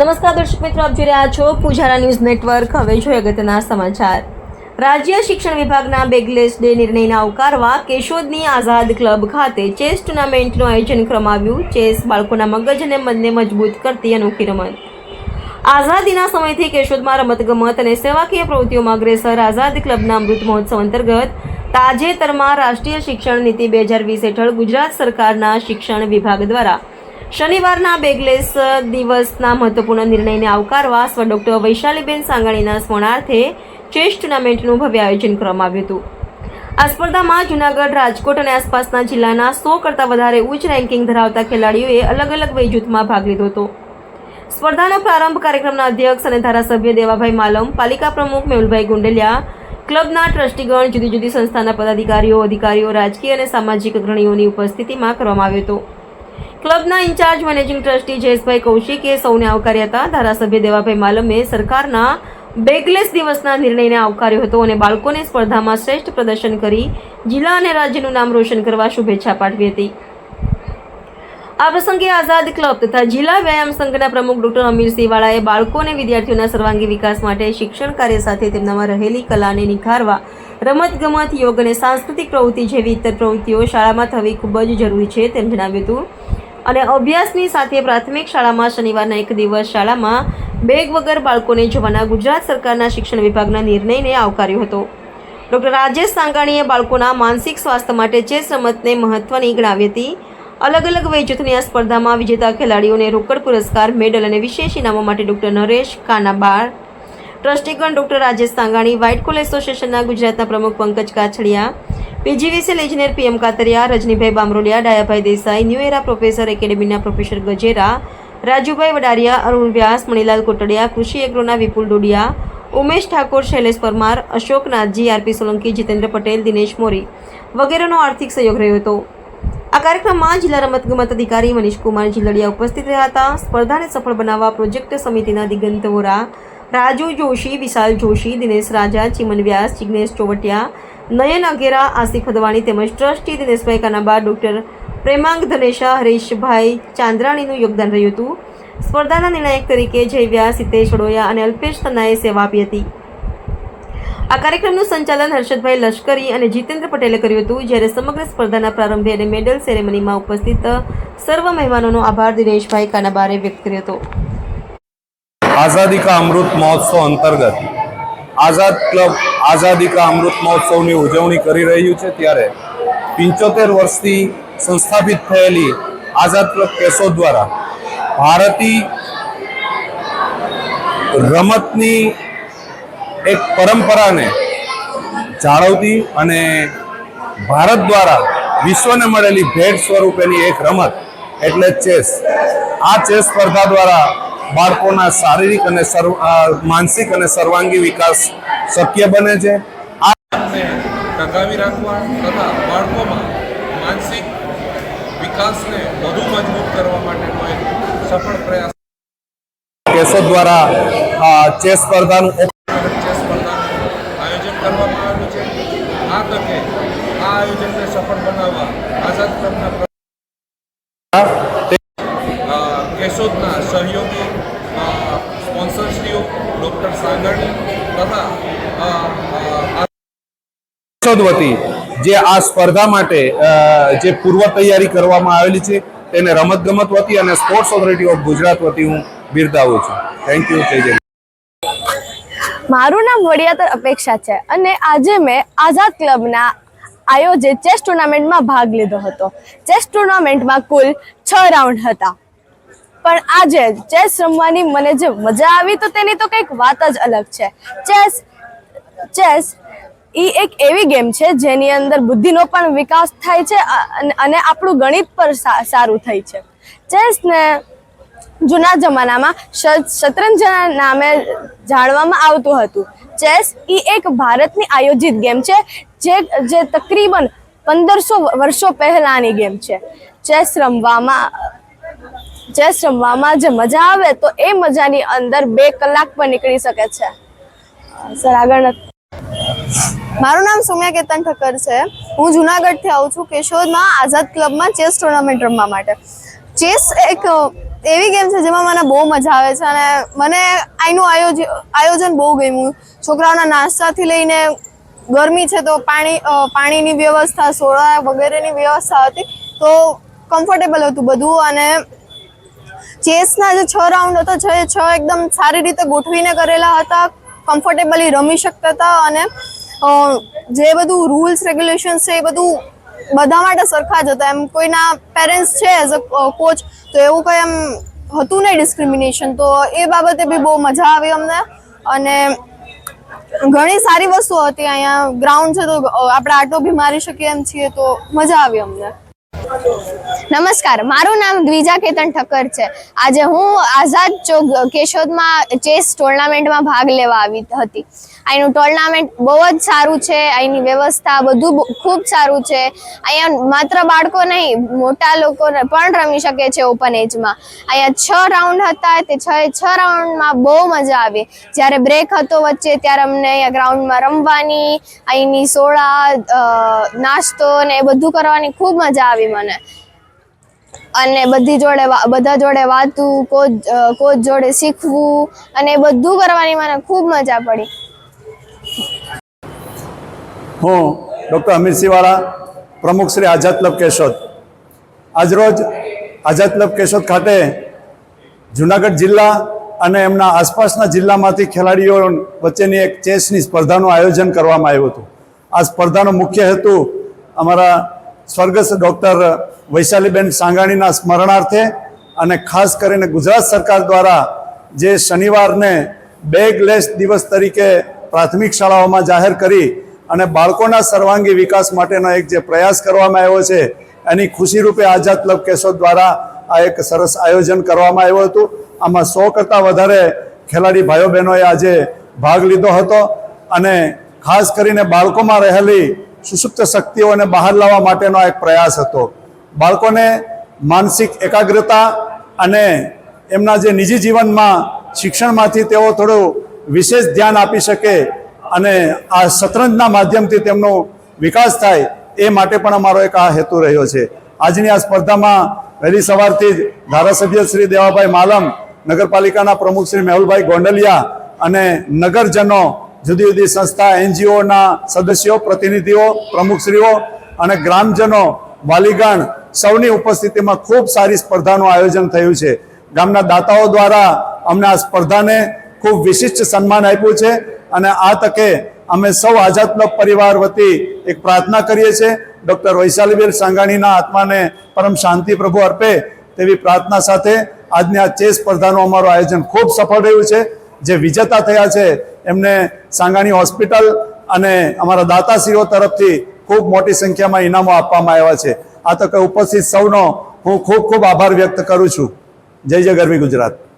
નમસ્કાર દર્શક મિત્રો, આપ જોઈ રહ્યા છો પૂજારા ન્યૂઝ નેટવર્ક. હવે જોઈએ અગત્યના સમાચાર. રાજ્ય શિક્ષણ વિભાગના બેગલેસ ડે નિર્ણયને આવકારવા કેશોદની આઝાદ ક્લબ ખાતે ચેસ ટુર્નામેન્ટનું આયોજન કરવામાં આવ્યું ચેસ બાળકોના મગજ અને મનને મજબૂત કરતી અનોખી રમત. આઝાદીના સમયથી કેશોદમાં રમતગમત અને સેવાકીય પ્રવૃત્તિઓમાં અગ્રેસર આઝાદ ક્લબના અમૃત મહોત્સવ અંતર્ગત તાજેતરમાં રાષ્ટ્રીય શિક્ષણ નીતિ બે હજાર વીસ હેઠળ ગુજરાત સરકારના શિક્ષણ વિભાગ દ્વારા શનિવારના બેગલેસ દિવસના મહત્વપૂર્ણ નિર્ણયને આવકારવા સ્વ ડોક્ટર વૈશાલીબેન સાંગાણીના સ્મરણાર્થે ચેસ ટુર્નામેન્ટનું ભવ્ય આયોજન કરવામાં આવ્યું હતું. આ સ્પર્ધામાં જૂનાગઢ, રાજકોટ અને આસપાસના જિલ્લાના સો કરતાં વધારે ઉચ્ચ રેન્કિંગ ધરાવતા ખેલાડીઓએ અલગ અલગ વય જૂથમાં ભાગ લીધો હતો. સ્પર્ધાનો પ્રારંભ કાર્યક્રમના અધ્યક્ષ અને ધારાસભ્ય દેવાભાઈ માલમ, પાલિકા પ્રમુખ મેહુલભાઈ ગુંડલિયા, ક્લબના ટ્રસ્ટીગણ જુદી જુદી સંસ્થાના પદાધિકારીઓ, અધિકારીઓ, રાજકીય અને સામાજિક અગ્રણીઓની ઉપસ્થિતિમાં કરવામાં આવ્યો હતો. ક્લબના ઇન્ચાર્જ મેનેજિંગ ટ્રસ્ટી જયેશભાઈ કૌશિકે સૌને આવકાર્યા હતા. ધારાસભ્ય દેવાભાઈ માલમે સરકારના બેગલેસ દિવસના નિર્ણયને આવકાર્યો હતો અને બાળકોને સ્પર્ધામાં શ્રેષ્ઠ પ્રદર્શન કરી જિલ્લા અને રાજ્યનું નામ રોશન કરવા શુભેચ્છા પાઠવી હતી. આ પ્રસંગે આઝાદ ક્લબ તથા જિલ્લા વ્યાયામ સંઘના પ્રમુખ ડોક્ટર અમીરસિંહ વાળાએ બાળકો અને વિદ્યાર્થીઓના સર્વાંગી વિકાસ માટે શિક્ષણ કાર્ય સાથે તેમનામાં રહેલી કલાને નિખારવા, રમતગમત, યોગ અને સાંસ્કૃતિક પ્રવૃત્તિ જેવી ઇતર પ્રવૃત્તિઓ શાળામાં થવી ખૂબ જ જરૂરી છે તેમ જણાવ્યું હતું. અને અભ્યાસની સાથે પ્રાથમિક શાળામાં શનિવારના એક દિવસ શાળામાં બેગ વગર બાળકોને જવાના ગુજરાત સરકારના શિક્ષણ વિભાગના નિર્ણયને આવકાર્યો હતો. ડૉક્ટર રાજેશ સાંગાણીએ બાળકોના માનસિક સ્વાસ્થ્ય માટે ચેસ રમતને મહત્વની ગણાવી હતી. અલગ અલગ વય જૂથની આ સ્પર્ધામાં વિજેતા ખેલાડીઓને રોકડ પુરસ્કાર, મેડલ અને વિશેષ ઇનામો માટે doctor Naresh Kanabar, ટ્રસ્ટીગણ doctor Rajesh Sangani white coal એસોસિએશનના ગુજરાતના પ્રમુખ Pankaj Kachhadiya PGVCL engineer PM Katariya, Rajnibhai Bamroliya, Dayabhai Desai, new era professor એકેડેમીના professor Gajera, Rajubhai Vadariya, Arun Vyas, Manilal Kotadiya, કૃષિ એગ્રોના વિપુલ ડોડિયા, ઉમેશ ઠાકોર, શૈલેષ પરમાર અશોક નાથજી આરપી સોલંકી, જીતેન્દ્ર પટેલ, દિનેશ મોરી વગેરેનો આર્થિક સહયોગ રહ્યો હતો. આ કાર્યક્રમમાં જિલ્લા રમતગમત અધિકારી મનીષકુમાર જિલ્લડિયા ઉપસ્થિત રહ્યા હતા. સ્પર્ધાને સફળ બનાવવા પ્રોજેક્ટ સમિતિના દિગંત વોરા, રાજુ જોશી, વિશાલ જોશી, દિનેશ રાજા, ચિમન વ્યાસ, જિગ્નેશ ચોવટિયા નયન અઘેરા આસિફ અદવાણી તેમજ ટ્રસ્ટી દિનેશભાઈ કાનાબા, ડૉક્ટર પ્રેમાંગ ધનેશા, હરીશભાઈ ચાંદ્રાણીનું યોગદાન રહ્યું હતું. સ્પર્ધાના નિર્ણાયક તરીકે જય વ્યાસ વડોયા અને અલ્પેશ તન્નાએ સેવા આપી હતી. આ કાર્યક્રમનું સંચાલન હર્ષદભાઈ લશ્કરી અને જીતેન્દ્ર પટેલે કર્યું હતું, જ્યારે સમગ્ર સ્પર્ધાના પ્રારંભે અને મેડલ સેરેમનીમાં ઉપસ્થિત સર્વ મહેમાનોનો આભાર દિનેશભાઈ કાનાબારે વ્યક્ત કર્યો હતો. આઝાદી કા અમૃત મહોત્સવ અંતર્ગત આઝાદ ક્લબ આઝાદી કા અમૃત મહોત્સવની ઉજવણી કરી રહ્યું છે ત્યારે પંચોતેર વર્ષથી સંસ્થાપિત થયેલી આઝાદ ક્લબ કેશોદ દ્વારા ભારતી રમતની એક પરંપરાને જાળવતી અને ભારત દ્વારા વિશ્વને મળેલી ભેટ સ્વરૂપેની એક રમત એટલે ચેસ. આ ચેસ સ્પર્ધા દ્વારા બાળકોના શારીરિક અને સર્વ માનસિક અને સર્વાંગી વિકાસ શક્ય બને છે. આ ટકાવી રાખવા તથા બાળકોમાં માનસિક વિકાસને વધુ મજબૂત કરવા માટેનો એક સફળ પ્રયાસ કેશોદ દ્વારા આ ચેસ સ્પર્ધાનું ચેસ સ્પર્ધાનું આયોજન કરવામાં આવ્યું છે. આ તકે આ આયોજનને સફળ બનાવવા આઝાદ ક્લબના કેશોદના સહયોગી અ, સ્પોન્સરશ્રીઓ ડૉક્ટર સાંગણી તથા અ, અ, કેશોદ વતી જે આ સ્પર્ધા માટે જે પૂર્વ તૈયારી કરવામાં આવેલી છે, તેને રમતગમત વતી અને સ્પોર્ટ્સ ઓથોરિટી ઓફ ગુજરાત વતી હું બિરદાવું છું. થેન્ક યુ જય મારું નામ વડિયાતર અપેક્ષા છે અને આજે મેં આઝાદ ક્લબના આયોજિત ચેસ ટુર્નામેન્ટમાં ભાગ લીધો હતો. ચેસ ટુર્નામેન્ટમાં કુલ છ રાઉન્ડ હતા. પણ આજે ચેસ રમવાની મને જે મજા આવી તો તેની તો કંઈક વાત જ અલગ છે. ચેસ ચેસ એ એક એવી ગેમ છે જેની અંદર બુદ્ધિનો પણ વિકાસ થાય છે અને- આપણું ગણિત પણ સારું થાય છે. ચેસને જૂના જમાનામાં શતરંજના નામે જાણવામાં આવતું હતું. ચેસ એ એક ભારતની આયોજિત ગેમ છે, જે જે તકરીબન પંદરસો વર્ષો પહેલાની ગેમ છે. ચેસ રમવામાં ચેસ રમવામાં જે મજા આવે તો એ મજાની અંદર બે કલાક પણ નીકળી શકે છે. સર આગળ મારું નામ સૌમ્યા કેતન ઠક્કર છે. હું જુનાગઢથી આવું છું કેશોદમાં આઝાદ ક્લબમાં ચેસ ટુર્નામેન્ટ રમવા માટે. ચેસ એક એવી ગેમ છે જેમાં મને બહુ મજા આવે છે અને મને આનું આયોજન બહુ ગમ્યું. છોકરાઓના નાસ્તાથી લઈને ગરમી છે તો પાણી પાણીની વ્યવસ્થા, સોડા વગેરેની વ્યવસ્થા હતી તો કમ્ફર્ટેબલ હતું બધું અને ચેસના જે છ રાઉન્ડ હતા એ છ એકદમ સારી રીતે ગોઠવીને કરેલા હતા, કમ્ફર્ટેબલી રમી શકતા હતા અને જે બધું રૂલ્સ રેગ્યુલેશન્સ છે એ બધું બધા માટે સરખા જ હતા. એમ કોઈના પેરેન્ટ્સ છે એઝ અ કોચ તો એવું કંઈ એમ હતું નહીં ડિસ્ક્રિમિનેશન તો એ બાબતે બી બહુ મજા આવી અમને. અને ઘણી સારી વસ્તુઓ હતી અહીંયા. ગ્રાઉન્ડ છે તો આપણે આટો બી મારી શકીએ એમ છીએ તો મજા આવી અમને. નમસ્કાર, મારું નામ દ્વિજા કેતન ઠક્કર છે. આજે હું આઝાદ ચોક કેશોદમાં ચેસ ટુર્નામેન્ટમાં ભાગ લેવા આવી હતી. અહીંનું ટુર્નામેન્ટ બહુ જ સારું છે, અહીંની વ્યવસ્થા બધું ખૂબ સારું છે. અહીંયા માત્ર બાળકો નહીં, મોટા લોકો પણ રમી શકે છે ઓપન એજમાં. અહીંયા છ રાઉન્ડ હતા, તે છ છ રાઉન્ડમાં બહુ મજા આવી. જ્યારે બ્રેક હતો વચ્ચે, ત્યારે અમને અહીંયા ગ્રાઉન્ડમાં રમવાની, અહીંની સોડા નાસ્તો ને એ બધું કરવાની ખૂબ મજા આવી મને. અને બધી જોડે બધા જોડે વાતું કોચ કોચ જોડે શીખવું અને બધું કરવાની મને ખૂબ મજા પડી. હું ડૉક્ટર અમિત પ્રમુખ શ્રી આઝાદ ક્લબ કેશોદ. આજરોજ આઝાદ ક્લબ કેશોદ ખાતે જુનાગઢ જિલ્લા અને એમના આસપાસના જિલ્લામાંથી ખેલાડીઓ વચ્ચેની એક ચેસની સ્પર્ધાનું આયોજન કરવામાં આવ્યું હતું. આ સ્પર્ધાનો મુખ્ય હેતુ અમારા સ્વર્ગસ્થ ડૉક્ટર વૈશાલીબેન સાંગાણીના સ્મરણાર્થે અને ખાસ કરીને ગુજરાત સરકાર દ્વારા જે શનિવારને બેગલેસ દિવસ તરીકે પ્રાથમિક શાળાઓમાં જાહેર કરી અને બાળકોના સર્વાંગી વિકાસ માટેનો એક જે પ્રયાસ કરવામાં આવ્યો છે, એની ખુશી રૂપે આઝાદ ક્લબ કેશોદ દ્વારા આ એક સરસ આયોજન કરવામાં આવ્યું હતું. આમાં સો કરતાં વધારે ખેલાડી ભાઈઓ બહેનોએ આજે ભાગ લીધો હતો અને ખાસ કરીને બાળકોમાં રહેલી સુષુપ્ત શક્તિઓને બહાર લાવવા માટેનો એક પ્રયાસ હતો. બાળકોને માનસિક એકાગ્રતા અને એમના જે નિજી જીવનમાં શિક્ષણમાંથી તેઓ થોડું વિશેષ ધ્યાન આપી શકે અને આ શતરંજના માધ્યમથી તેમનો વિકાસ થાય એ માટે પણ અમારો એક આ હેતુ રહ્યો છે. આજની આ સ્પર્ધામાં વહેલી સવારથી જ ધારાસભ્ય શ્રી દેવાભાઈ માલમ, નગરપાલિકાના પ્રમુખ શ્રી મેહુલભાઈ ગોંડલિયા અને નગરજનો જુદી જુદી સંસ્થા એનજીઓના સદસ્યો, પ્રતિનિધિઓ, પ્રમુખશ્રીઓ અને ગ્રામજનો, વાલીગણ સૌની ઉપસ્થિતિમાં ખૂબ સારી સ્પર્ધાનું આયોજન થયું છે. ગામના દાતાઓ દ્વારા અમને આ સ્પર્ધાને ખૂબ વિશિષ્ટ સન્માન આપ્યું છે અને આ તકે અમે સૌ આઝાદ ક્લબ પરિવાર વતી એક પ્રાર્થના કરીએ છીએ. ડૉક્ટર વૈશાલીબેન સાંગાણીના આત્માને પરમ શાંતિ પ્રભુ અર્પે તેવી પ્રાર્થના સાથે આજની આ ચેસ સ્પર્ધાનું અમારું આયોજન ખૂબ સફળ રહ્યું છે. જે વિજેતા થયા છે, એમને સાંગાણી હોસ્પિટલ અને અમારા દાતાશ્રીઓ તરફથી ખૂબ મોટી સંખ્યામાં ઇનામો આપવામાં આવ્યા છે. આ તકે ઉપસ્થિત સૌનો હું ખૂબ ખૂબ આભાર વ્યક્ત કરું છું. જય જય ગરવી ગુજરાત.